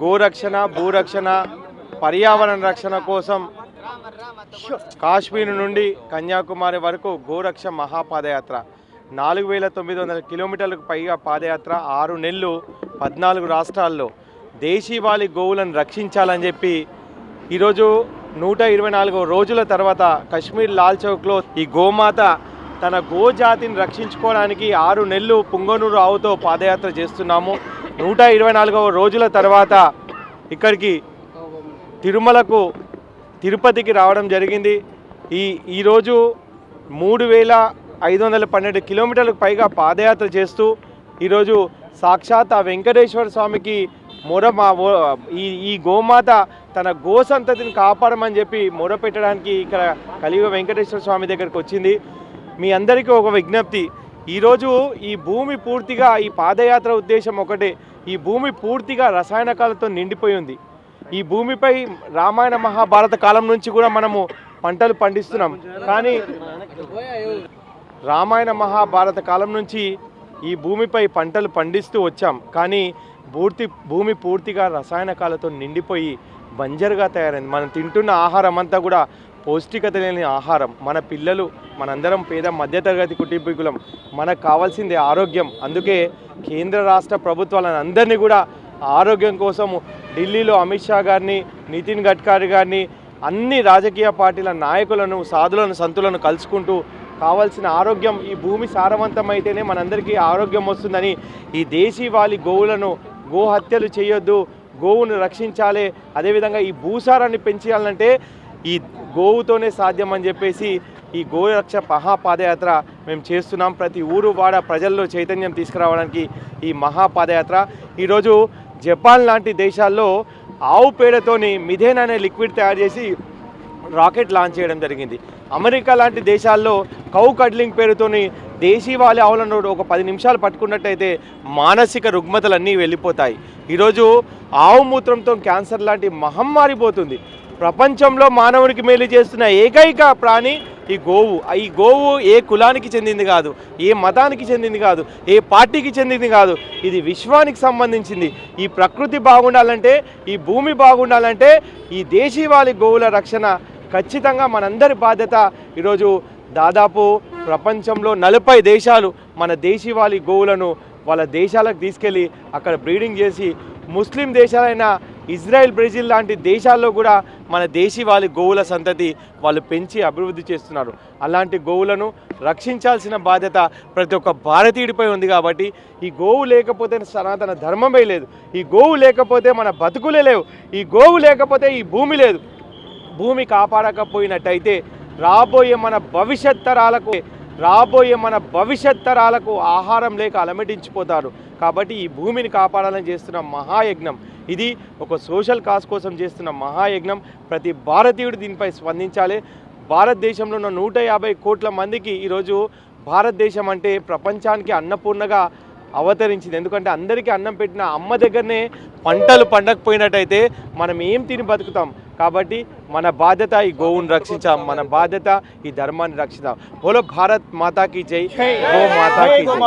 గోరక్షణ భూరక్షణ పర్యావరణ రక్షణ కోసం కాశ్మీర్ నుండి కన్యాకుమారి వరకు గోరక్ష మహాపాదయాత్ర. నాలుగు వేల తొమ్మిది వందల కిలోమీటర్లకు పైగా పాదయాత్ర ఆరు నెలలు పద్నాలుగు రాష్ట్రాల్లో. దేశీవాళి గోవులను రక్షించాలని చెప్పి ఈరోజు నూట ఇరవై నాలుగో రోజుల తర్వాత కశ్మీర్ లాల్ చౌక్లో ఈ గోమాత తన గోజాతిని రక్షించుకోవడానికి ఆరు నెలలు పుంగనూరు ఆవుతో పాదయాత్ర చేస్తున్నాము. నూట ఇరవై నాలుగవ రోజుల తర్వాత ఇక్కడికి తిరుమలకు తిరుపతికి రావడం జరిగింది. ఈ ఈరోజు మూడు వేల ఐదు వందల పన్నెండు కిలోమీటర్లకు పైగా పాదయాత్ర చేస్తూ ఈరోజు సాక్షాత్ ఆ వెంకటేశ్వర స్వామికి మొర మా ఓ- ఈ ఈ గోమాత తన గో సంతతిని కాపాడమని చెప్పి మొర పెట్టడానికి ఇక్కడ కలియుగ వెంకటేశ్వర స్వామి దగ్గరికి వచ్చింది. మీ అందరికీ ఒక విజ్ఞప్తి. ఈరోజు ఈ భూమి పూర్తిగా ఈ పాదయాత్ర ఉద్దేశం ఒకటే. ఈ భూమి పూర్తిగా రసాయనకాలతో నిండిపోయి ఉంది. ఈ భూమిపై రామాయణ మహాభారత కాలం నుంచి కూడా మనము పంటలు పండిస్తున్నాం. కానీ రామాయణ మహాభారత కాలం నుంచి ఈ భూమిపై పంటలు పండిస్తూ వచ్చాం. కానీ పూర్తి భూమి పూర్తిగా రసాయనకాలతో నిండిపోయి బంజరుగా తయారైంది. మనం తింటున్న ఆహారం అంతా కూడా పౌష్టికత లేని ఆహారం మన పిల్లలు మనందరం పేద మధ్యతరగతి కుటుంబీకులం. మనకు కావాల్సింది ఆరోగ్యం. అందుకే కేంద్ర రాష్ట్ర ప్రభుత్వాలను అందరినీ కూడా ఆరోగ్యం కోసం ఢిల్లీలో అమిత్ షా గారిని నితిన్ గడ్కరీ గారిని అన్ని రాజకీయ పార్టీల నాయకులను సాధులను సంతులను కలుసుకుంటూ కావాల్సిన ఆరోగ్యం ఈ భూమి సారవంతమైతేనే మనందరికీ ఆరోగ్యం వస్తుందని ఈ దేశీవాలి గోవులను గోహత్యలు చేయొద్దు గోవును రక్షించాలి. అదేవిధంగా ఈ భూసారాన్ని పెంచాలంటే ఈ గోవుతోనే సాధ్యం అని చెప్పేసి ఈ గోరక్ష మహాపాదయాత్ర మేము చేస్తున్నాం. ప్రతి ఊరు వాడ ప్రజల్లో చైతన్యం తీసుకురావడానికి ఈ మహాపాదయాత్ర. ఈరోజు జపాన్ లాంటి దేశాల్లో ఆవు పేడతోని మిథేన్ అనే లిక్విడ్ తయారు చేసి రాకెట్ లాంచ్ చేయడం జరిగింది. అమెరికా లాంటి దేశాల్లో కౌ కడ్లింగ్ పేరుతోని దేశీవాలి ఆవులను ఒక పది నిమిషాలు పట్టుకున్నట్టయితే మానసిక రుగ్మతలన్నీ వెళ్ళిపోతాయి. ఈరోజు ఆవు మూత్రంతో క్యాన్సర్ లాంటి మహమ్మారి పోతుంది. ప్రపంచంలో మానవునికి మేలు చేస్తున్న ఏకైక ప్రాణి ఈ గోవు. ఈ గోవు ఏ కులానికి చెందింది కాదు ఏ మతానికి చెందింది కాదు ఏ పార్టీకి చెందింది కాదు ఇది విశ్వానికి సంబంధించింది. ఈ ప్రకృతి బాగుండాలంటే ఈ భూమి బాగుండాలంటే ఈ దేశీవాళి గోవుల రక్షణ ఖచ్చితంగా మనందరి బాధ్యత. ఈరోజు దాదాపు ప్రపంచంలో నలభై దేశాలు మన దేశీవాలి గోవులను వాళ్ళ దేశాలకు తీసుకెళ్ళి అక్కడ బ్రీడింగ్ చేసి ముస్లిం దేశాలైన ఇజ్రాయెల్ బ్రెజిల్ లాంటి దేశాల్లో కూడా మన దేశీవాళి గోవుల సంతతి వాళ్ళు పెంచి అభివృద్ధి చేస్తున్నారు. అలాంటి గోవులను రక్షించాల్సిన బాధ్యత ప్రతి ఒక్క భారతీయుడిపై ఉంది కాబట్టి ఈ గోవు లేకపోతే సనాతన ధర్మమే లేదు. ఈ గోవు లేకపోతే మన బతుకులే లేవు. ఈ గోవు లేకపోతే ఈ భూమి లేదు. భూమి కాపాడకపోయినట్టయితే రాబోయే మన భవిష్యత్ తరాలకు రాబోయే మన భవిష్యత్ తరాలకు ఆహారం లేక అలమటించిపోతారు. కాబట్టి ఈ భూమిని కాపాడాలని చేస్తున్న మహాయజ్ఞం. ఇది ఒక సోషల్ కాజ్ కోసం చేస్తున్న మహాయజ్ఞం. ప్రతి భారతీయుడు దీనిపై స్పందించాలి. భారతదేశంలో ఉన్న నూట యాభై కోట్ల మందికి ఈరోజు భారతదేశం అంటే ప్రపంచానికి అన్నపూర్ణగా అవతరించింది. ఎందుకంటే అందరికీ అన్నం పెట్టిన అమ్మ దగ్గరనే పంటలు పండకపోయినట్టయితే మనం ఏం తిని బతుకుతాం? కాబట్టి మన బాధ్యత ఈ గోవును రక్షించాం మన బాధ్యత ఈ ధర్మాన్ని రక్షించాం. బోలో భారత్ మాతాకి జై. గో మాతాకి జై.